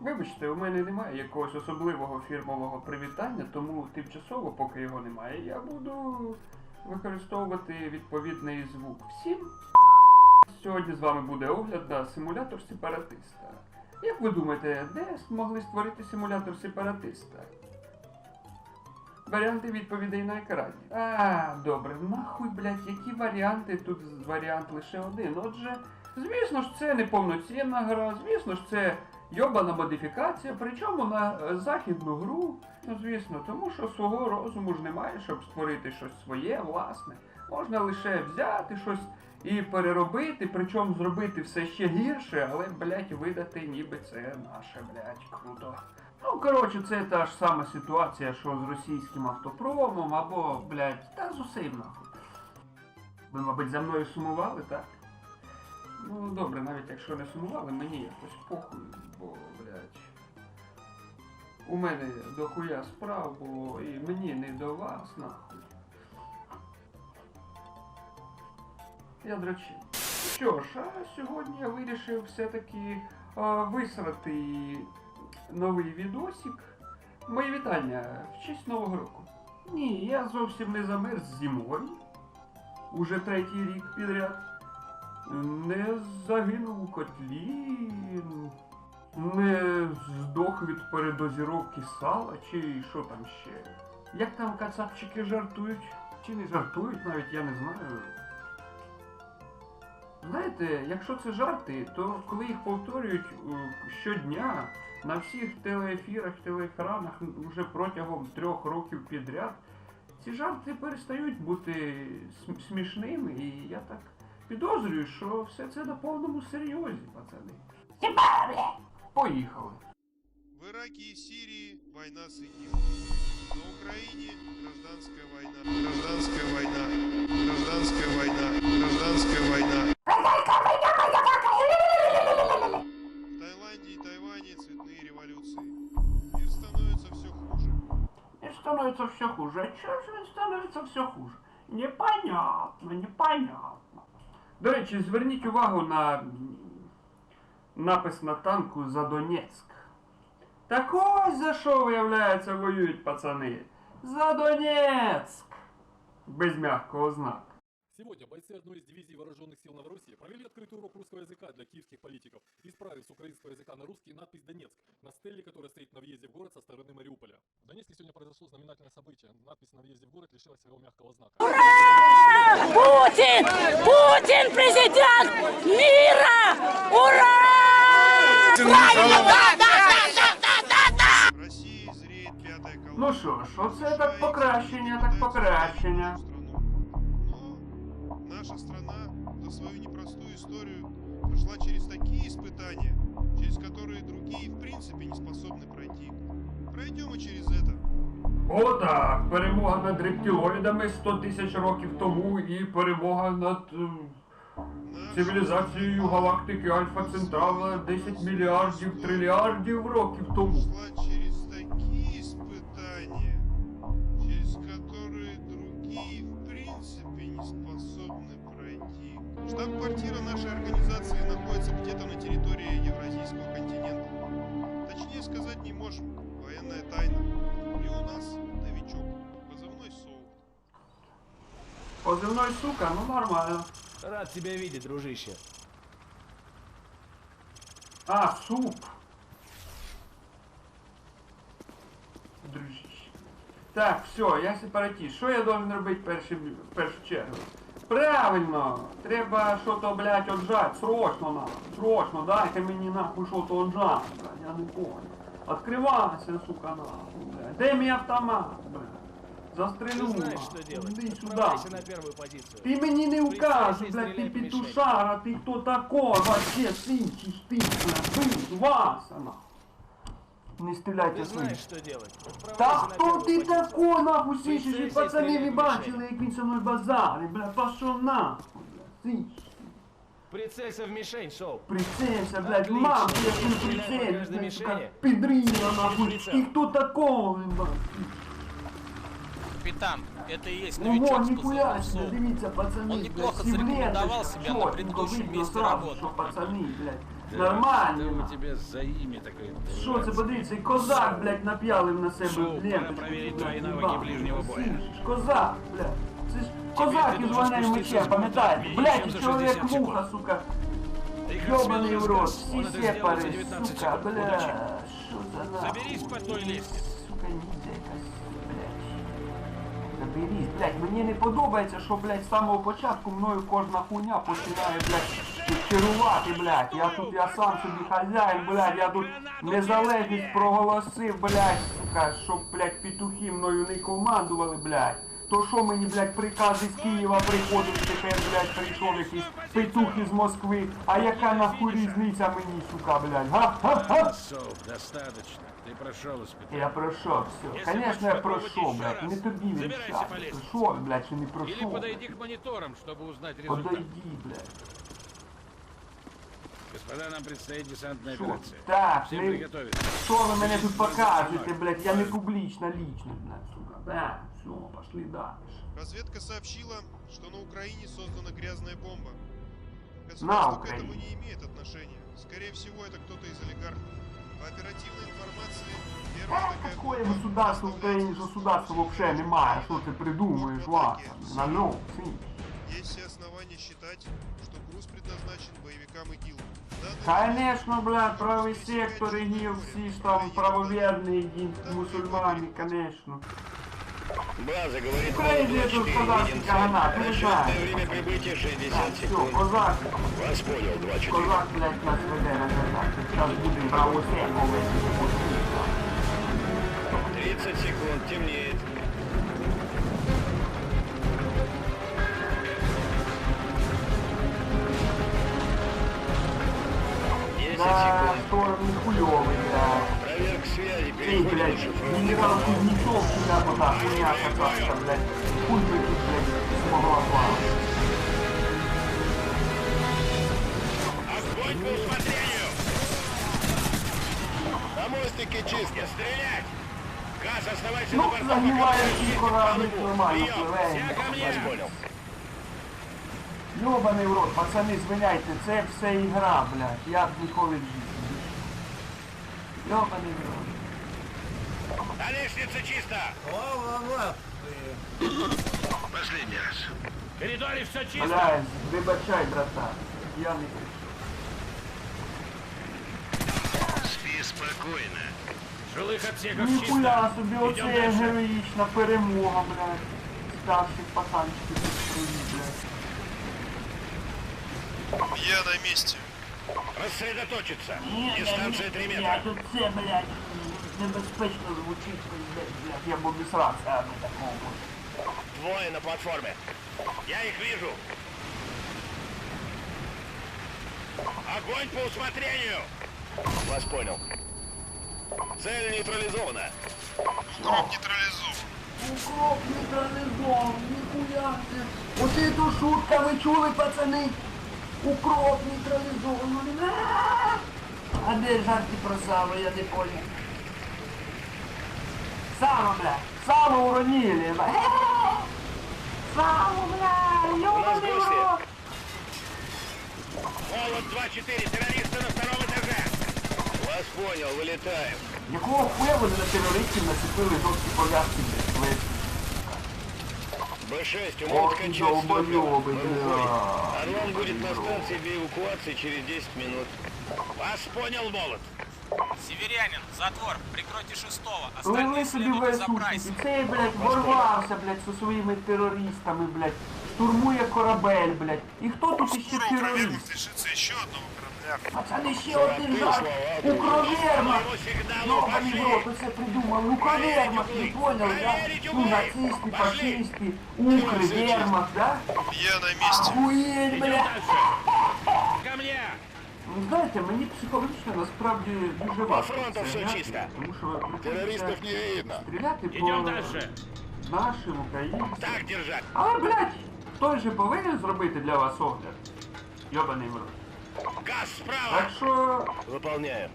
Вибачте, у мене немає якогось особливого фірмового привітання, тому тимчасово, поки його немає, я буду використовувати відповідний звук. Всім сьогодні з вами буде огляд на симулятор сепаратиста. Як ви думаєте, де змогли створити симулятор сепаратиста? Варіанти відповідей на екрані. А, добре, нахуй, блядь, які варіанти? Тут варіант лише один. Отже, звісно ж, це не повноцінна гра, звісно ж, це йобана модифікація, причому на е, західну гру. Ну, звісно, тому що свого розуму ж немає, щоб створити щось своє, власне. Можна лише взяти щось і переробити, причому зробити все ще гірше, але, блядь, видати ніби це наше, блядь, круто. Ну, коротше, це та ж сама ситуація, що з російським автопромом, або, блядь, та з усім нахуй. Ви, мабуть, за мною сумували, так? Ну, добре, навіть якщо не сумували, мені якось похуй, бо, блядь. У мене дохуя справ, бо і мені не до вас, нахуй. Я дрочив. Що ж, а сьогодні я вирішив все-таки висрати новий відосик. Мої вітання в честь Нового року. Ні, я зовсім не замерз зимою. Уже третій рік підряд. Не загинув у котлі. Не здох від передозіровки сала, чи що там ще. Як там кацапчики жартують? Чи не жартують навіть, я не знаю. Знаєте, якщо це жарти, то коли їх повторюють е, щодня на всіх телеефірах, телеекранах вже протягом трьох років підряд, ці жарти перестають бути смішними, і я так підозрюю, що все це на повному серйозі, пацани. Поїхали. В Ираке и Сирии война с ИГИЛ. На Украине гражданская война. Гражданская война. Гражданская война. Гражданская война. В Таиланде и Тайване цветные революции. Мир становится все хуже. Мир становится все хуже. А чого ж він становиться все хуже? Непонятно, непонятно. До речі, зверніть увагу на напис на танку за Донецьк. Так ось за що, виявляється, воюють пацани. За Донецьк! Без м'якого знака. Сегодня бойцы одной из дивизий вооруженных сил Новороссии провели открытый урок русского языка для киевских политиков, исправив с украинского языка на русский надпись «Донецк» на стеле, которая стоит на въезде в город со стороны Мариуполя. В Донецке сегодня произошло знаменательное событие. Надпись на въезде в город лишилась своего мягкого знака. Путин! Путин президент мира! Ура! Правильно, да, да, да, да, да, да, да! В России зреет пятая колонна. Ну що ж, оце так покращення, так покращення. Но наша страна за свою непростую историю прошла через такие испытания, через которые другие в принципе не способны пройти. Пройдем и через это. О, так, перемога над рептилоїдами 100 тисяч років тому і перемога над е, Наша цивілізацією галактики Альфа Централа 10 мільярдів трильярдів років тому. прошла через такие испытания, через которые другие в принципе не способны пройти. Штаб-квартира нашей организации находится где-то на территории Евразийского континента. Точнее сказать не можем, военная тайна. И у нас новичок, позывной СОУ. Позивной сука, ну нормально. Рад тебя видеть, дружище. А, суп. Дружище. Так, все, я сепаратіст. Що я должен робити першим, в першу чергу? Правильно! Треба що-то, блядь, отжать. Срочно надо. Срочно, дайте мені нахуй що-то отжать, блядь, я не понял. Откривайся, сука, нахуй. Де мій автомат, блядь? Застрелю. Ты знаешь, нахуй. что делать. Іди сюди. Отправляйся на первую позицию. Ты мне не укажешь, Прицельно блядь, ты стреляй в мишень. петушара, ты кто такой вообще, сынчишь ты, блядь, ты, Вася, нахуй. Не стреляйте Ты с знаешь, что делать. Та Отправляйся на хто первую ти позицию. такой, нахуй, сичиш, і Прицелься і пацани стріляй не в бачили, мішень. як він со мною базарить, блядь, пошов нахуй, блядь, сичиш. Прицелься в мишень, Шоу. Прицелься, блядь, Отлично. мам, я Стреляй не по прицелюсь, каждой блядь, мишени. как педрина, нахуй, прицел. ты кто такой, блядь? Капитан, это и есть Ну новичок вот, с ніхуя позывным себе, СОУ. дивіться, пацани, Он неплохо блядь, зарекомендовал сіблеточка, себя на чёрт, предыдущем видно месте сразу, работы. Що пацани, блядь, Нормально. Что у тебя за имя такое? Що це, подивіться, і козак, блядь, нап'ялив на себе Шоу, пора ленточку. проверить блядь, твої навики їбав. ближнього боя. Слышиш, Козак, блядь. Це ж козак ти із должен вогнем спуститися мечем, з бота, пам'ятаєте? більше, Блядь, ніж і за чоловік 60 секунд. муха, сука. Ты как Ёбаний смелый в рот, рассказ. всі Он это сделал за сепари, 19 сука, секунд. бля, Удачи. що за нахуй? Заберись по той лестнице. Заберись, блядь, мені не подобається, що, блядь, з самого початку мною кожна хуйня починає, блядь, керувати, блядь. Я тут, я сам собі хазяїн, блядь, я тут незалежність проголосив, блядь, сука, щоб, блядь, петухи мною не командували, блядь. То що мені, блядь, приказ із Києва приходить, тепер, блядь, прийшов якийсь петух із Москви. А яка нахуй різниця мені, сука, блядь, га? Га-га? Достаточно. Ты прошел испытание. Я пройшов, все. Если Конечно, я хочешь попробовать пройшов, еще блядь. раз, Не тобі забирайся вирішати. по лестнице. Пройшов, блядь, чи не Или пройшов. подойди к мониторам, чтобы узнать результат. Подойди, блядь. Господа, нам предстоит десантная Що? операция. Так, Всем не... приготовиться. Що ви мене тут покажете, блядь? Я не публічна лічність, блядь, сука. Да, все, пошли дальше. Разведка сообщила, что на Украине создана грязная бомба. На Государство к Украине. этому не имеет отношения. Скорее всего, это кто-то из олигархов. По оперативной какое бомба государство в доставляется Україні из государства Соединенных вообще Штатов немає? Що Америки. ти придумуєш, Вася? Алло, син. Есть все основания считать, что груз предназначен боевикам ИГИЛ. В данный момент Конечно, блядь, правий сектор, ИГИЛ, всі ж там правоверні, і мусульмани, конечно. База говорит, Україні номер тут 24, козацький виден канат, цель. ти Расчетное знаєш. время прибытия 60 Так, все, секунд. козак, Вас понял, 2-4. козак, блядь, нас веде на контакт. Зараз буде правосеку весь. 30 секунд, темнеет. Да, шторм хуёвый, блядь. Проверка связи, переходим шифровку. генерал Кузнецов сюда туда, хуйня какая-то, блядь. Хуй бы тут, блядь, смогла. Огонь по усмотрению! На мостике чисто. Стрелять! Газ, оставайся Ну, на борту, пока палубу. нормально Прием. пливе. Все ко мне. Вас понял. Ёбаний в рот, пацани, звиняйте, це все ігра, блядь. Я б ніколи в житті. Ёбаний в рот. Лестнице чисто! Последний раз. В коридоре все чисто. Блядь, вибачай, братан. Я не Спи спокойно. В жилых отсеках Ніхуя собі, оце героїчна перемога, блядь. Старших пацанчиків тут блядь. Я на месте. Рассредоточиться. Дистанция 3 Я метра. тут це, блядь, небезпечно звучить, блядь, блядь, я б обісрався аби такого. Двое на платформе. Я их вижу. Огонь по усмотрению. Вас понял. Цель нейтрализована. Укроп нейтрализован. Укроп нейтралізован, ніхуя це. Оце то шутка, ви чули, пацани? Укроп нейтралізований. А! А де жарти про сало, я не понял. Сало, бля, сало уронили, бля. Сало, бля, ёбаный в гости. рот. Молот 2-4. Террористы на втором этаже. Вас понял. Вылетаем. Якого хуя вони на терористів нацепили жорсткі пов'язки, блядь, плечі? Б-6, Ох, умоет кончать долбоёбы, Вы бля. уходите. Орлан будет на станции для эвакуации через 10 минут. Вас понял, Молот. Северянин, затвор, прикройте шестого. Лили Остальные собі следуйте за ВСУшники. прайсом. Цей, блядь, ворвався, блядь, зі своїми терористами, блядь. Штурмує корабель, блядь. І хто тут іще Скоро у терорист? проверных лишится еще одного корабля. Пацани, ще один Золотые жар. слова, Укроверма. По его сигналу Йобаний в пошли. рот, оце придумав. Укровермах, ти понял, да? Проверить Ну, углы. нацисти, Пошли. фашисти, укры, вермах, да? Я на месте. Охуєть, Идем блядь. дальше. Ко мне! Ну, знаєте, мені психологічно насправді дуже важко. фронту це все зняти, чисто. Тому що приходиться Террористов не видно. стріляти по Идем дальше. нашим українцям. Так держать. Але, блядь, хтось же повинен зробити для вас огляд. Йобаний в рот. Газ справа. Так що Выполняем.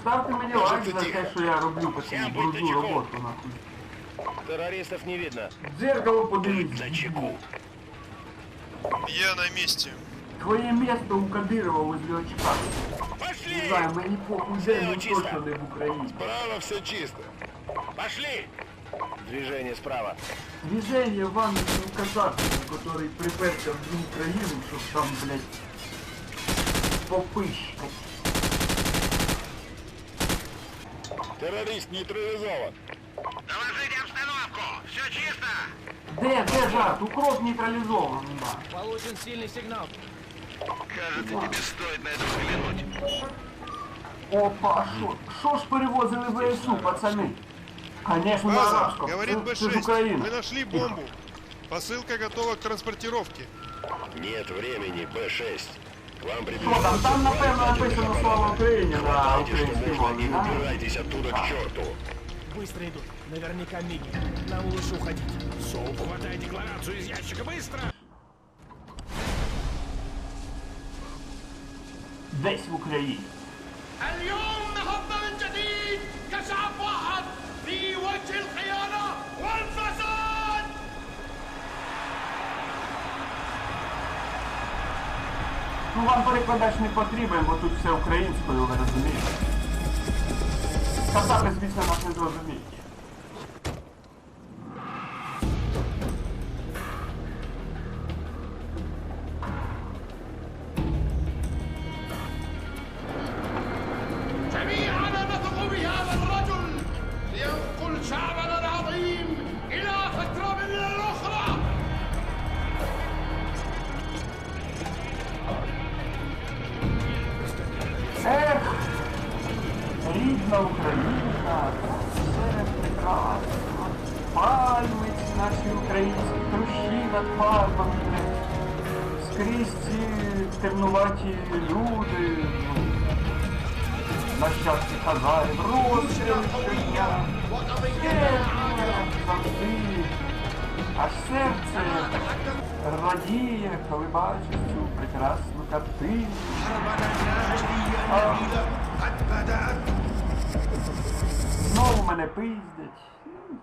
ставте мені Може, лайк ти за тихо. те, що я роблю таку Всем будьте брудну чеком. роботу, нахуй. Террористов не видно. В Дзеркало Быть подивіться. на чеку. Я на месте. Твоє місто у Кадирова возле очка. Не Пошли! знаю, мені похуй, де ну чисто. точно не в Україні. Справа все чисто. Пошли! Движение справа. Движение вам казаку, который приперся в Україну, щоб там, блядь, попищкать. Террорист нейтрализован. Доложите обстановку. Все чисто. Де, де жат? Укроп нейтралізований, да. Получен сильный сигнал. Кажется, тебе стоит на это взглянуть. Опа, шо? Шо ж перевозили ВСУ, пацани? Конечно, на База, арабському. говорит Це, це ж Б-6. Україна. Мы нашли бомбу. Посылка готова к транспортировке. Нет времени, Б-6. Ну, там, там напевно написано слово Україні на українській мові. Не убирайтесь оттуда к черту. Быстро идут. Наверняка миги. Нам лучше уходить. Соу, хватай декларацию из ящика, быстро! Десь в Україні. Альон! Ну вам перекладач не потрібен, бо тут все українською, ви розумієте. Казати, звісно, нас не зрозуміють. Темнуваті люди. ну, Нащадки хазарів, розстріли щодня. Завжди. Аж серце радіє, коли бачиш цю прекрасну картину. Знову мене пиздять. Ну,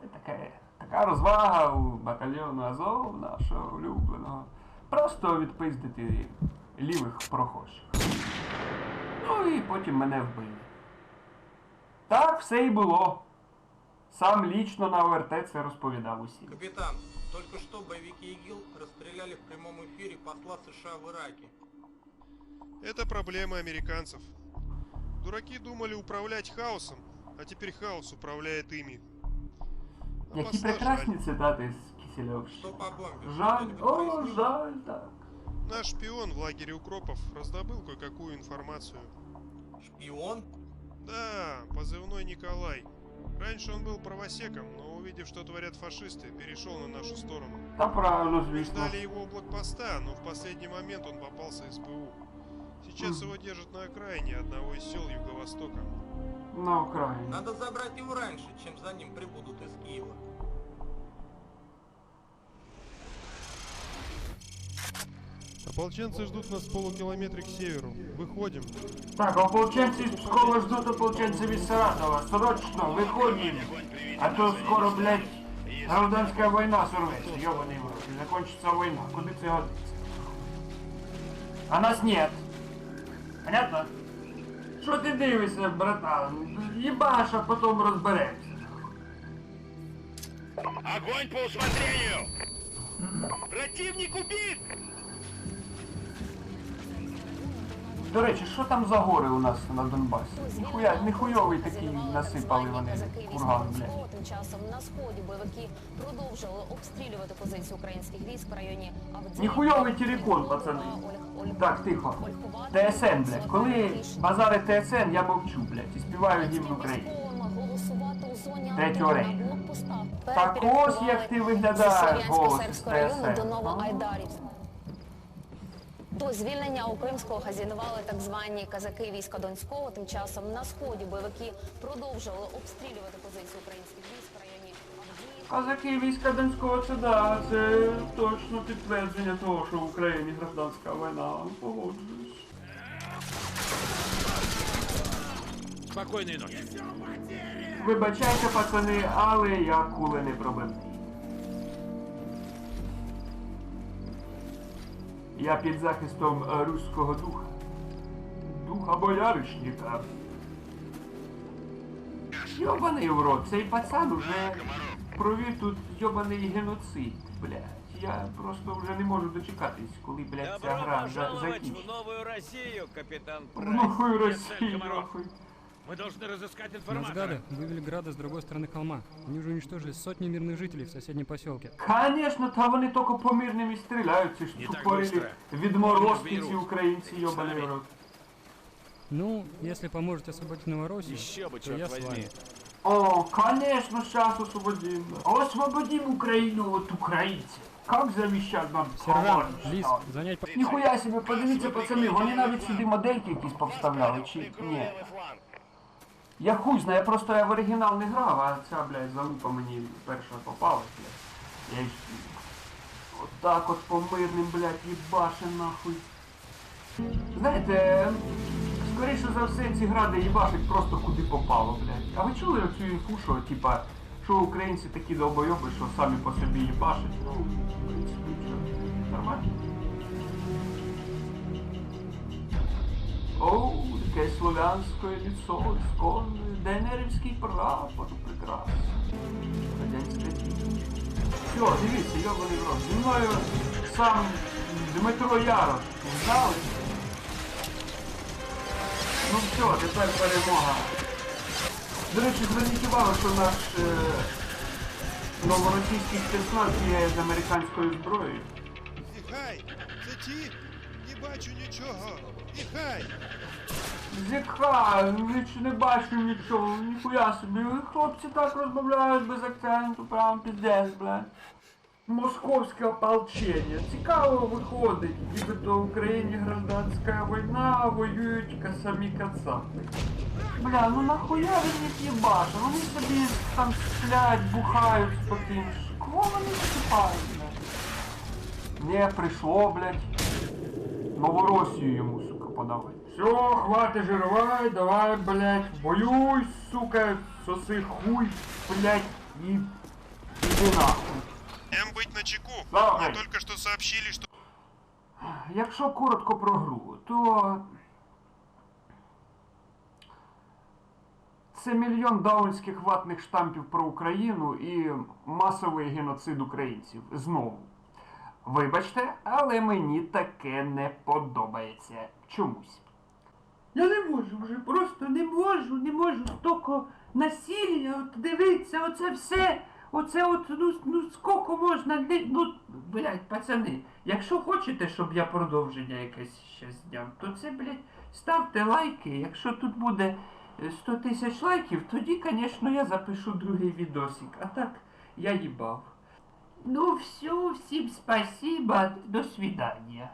Це таке, така розвага у батальйону Азов, нашого улюбленого. Просто відпиздити лівих прохожих. Ну і потім мене вбили. Так все і було. Сам лічно на ОРТ це розповідав усім. Капитан, только что боевики ИГИЛ расстреляли в прямом эфире посла США в Ираке. Это проблема американцев. Дураки думали управлять хаосом, а теперь хаос управляет ими. А Які посла прекрасні жаль. цитати з Кисельовщини. Что по бомбе? Жаль, Что-нибудь о, прояснилось? жаль, так. Наш шпион в лагере укропов раздобыл кое-какую информацию. Шпион? Да, позывной Николай. Раньше он был правосеком, но увидев, что творят фашисты, перешел на нашу сторону. Та правильно, Мы звісно. ждали его у блокпоста, но в последний момент он попался СБУ. Сейчас его держат на окраине одного из сел Юго-Востока. На Україні. Надо забрать его раньше, чем за ним прибудут из Киева. Ополченцы ждут нас в полукилометре к северу. Выходим. Так, ополченці з Пскова ждуть ополченців із Саратова. Срочно, виходимо. А то скоро, блядь, гражданська війна сорветься, йобаний в рот. І Закончиться війна. Куди це годиться? А нас нет. Понятно? Що ти дивишся, братан? Їбаш, а потім розберемося. Огонь по усмотрению! Противник убит! До речі, що там за гори у нас на Донбасі? Ніхуя, ніхуйовий такий насипали вони курган, блядь. Тим часом на сході бойовики продовжували обстрілювати позиції українських військ в районі Авдіївки. Ніхуйовий телефон, пацани. Так, тихо. ТСН, блядь. Коли базари ТСН, я мовчу, блядь, і співаю гімн України. Третього блокпостах. Так ось як ти виглядаєш, голос Слов'янсько-Сербського ТСН. До звільнення Окримського хазінували так звані казаки війська Донського. Тим часом на сході бойовики продовжували обстрілювати позиції українських військ в районі. Козаки війська Донського, це да, це точно підтвердження того, що в Україні гражданська війна. Погоджуюсь. Спокойной ночи. Вибачайте, пацани, але я кули не пробив. Я під захистом е, руського духа. Духа бояришника. Йобаний в рот, цей пацан уже провів тут йобаний геноцид, блядь. Я просто вже не можу дочекатись, коли, блядь, ця гра за- закінчиться. новую Россию, капитан В новую Россию, нахуй. Мы должны разыскать Нас информацию. гады вывели грады с другой стороны холма. Они уже уничтожили сотни мирных жителей в соседнем поселке. Конечно, та вони тільки по мирним і стріляють, ці ж Не так тупорилі быстро. відморозки Вони ж ці беруть. українці, йобаний в Самі. рот. Ну, если поможете освободить Новороссию, Еще бы, то черт я с возьми. вами. О, конечно, сейчас освободим. Освободим Украину от украинцев. Как завещал нам Сержант, товарищ Лис, Сталин. занять... по- Ніхуя собі, подивіться, пацани, вони навіть сюди модельки якісь повставляли, чи ні. Я хуй знаю, я просто я в оригінал не грав, а ця, блядь, залупа мені перша попалась, блядь. Я ж отак от по мирним, блядь, їбашим нахуй. Знаєте, скоріше за все ці гради їбашать просто куди попало, блядь. А ви чули оцю інфу, що, типа, що українці такі долбойоби, що самі по собі їбашать? Ну, нормально. О, таке слов'янське лицо, ісконне, ДНРівський прапор, прекрасно. Радянська дія. Все, дивіться, йобаний в рот. Зі мною сам Дмитро Ярош. Знали? Ну все, тепер перемога. До речі, зверніть увагу, що наш е, новоросійський спецназ є з американською зброєю. Нехай! Це ті? Не бачу нічого! Зіка, ніч не бачу нічого, ніхуя собі. Хлопці так розмовляють без акценту, прям піздець, блядь. Московське ополчення. Цікаво виходить, нібито в Україні гражданська війна, воюють самі кацапи. Бля, ну нахуя він їх їбаше? Вони собі там сплять, бухають спокійно. Кого вони всипають, блядь? Не, прийшло, блядь. Новоросію йому, подавай. Все, хватит жировать, давай, блядь, воюй, сука, соси хуй, блядь, и иди нахуй. Всем быть на чеку. Давай. Мне только что сообщили, что Якщо коротко про гру, то це мільйон даунських ватних штампів про Україну і масовий геноцид українців. Знову. Вибачте, але мені таке не подобається. Чомусь. Я не можу вже, просто не можу, не можу стільки насилля, от дивіться, оце все, оце от, ну, ну скільки можна, ну, блядь, пацани, якщо хочете, щоб я продовження якесь ще зняв, то це, блядь, ставте лайки, якщо тут буде е, 100 тисяч лайків, тоді, звісно, я запишу другий відосик, а так, я їбав. Ну все, всем спасибо, до свидания.